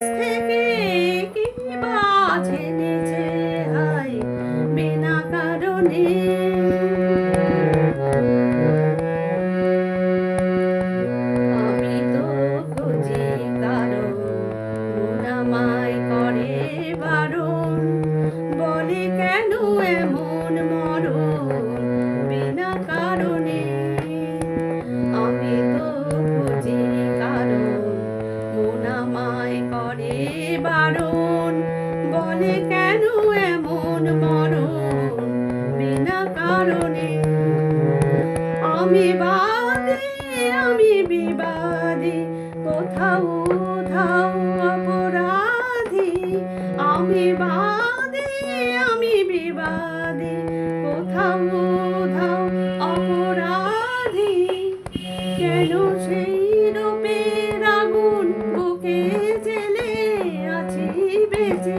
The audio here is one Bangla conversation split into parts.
থেকে কি বাজে নিচে বারণ। বলে কেন এমন মরণ? বিনা কারণে। আমি বাদে আমি বিবাদে। কোথাও কোথাও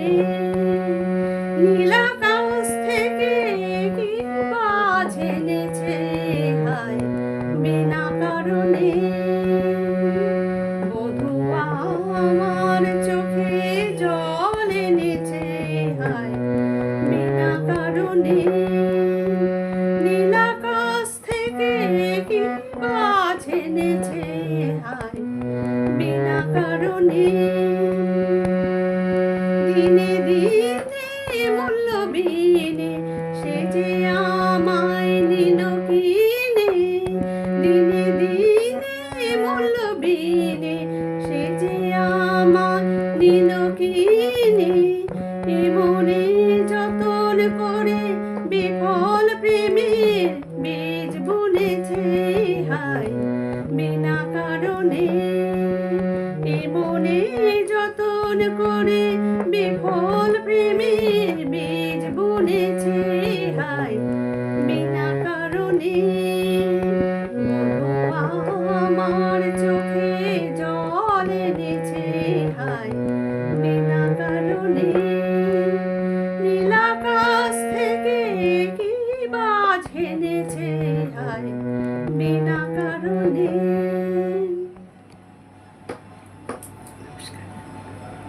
কারণে নীলাকাশ থেকে কি বাজে এনেছে হায়, বিনা কারণে। বধূ আমার চোখে জল এনেছে হায়, বিনা কারণে। নীলাকাশ থেকে কি বাজ এনেছে হায়, বিনা কারণে। বিনে সে যে আমায় নিল কিনে, দিনে দিনে মূল্য বিনে সে যে আমায় নিল কিনে এমনে যতন করে বিফল প্রেমের বীজ বুনেছে, হায় বিনা কারণে এমনে যতন করে ফুল প্রেমের বীজ বুনেছি হাই বিনা কারণে। আমার চোখে জল এনেছে হাই বিনা কারণে। নীলাকাশ থেকে কি বাজ এনেছে হাই বিনা কারণে।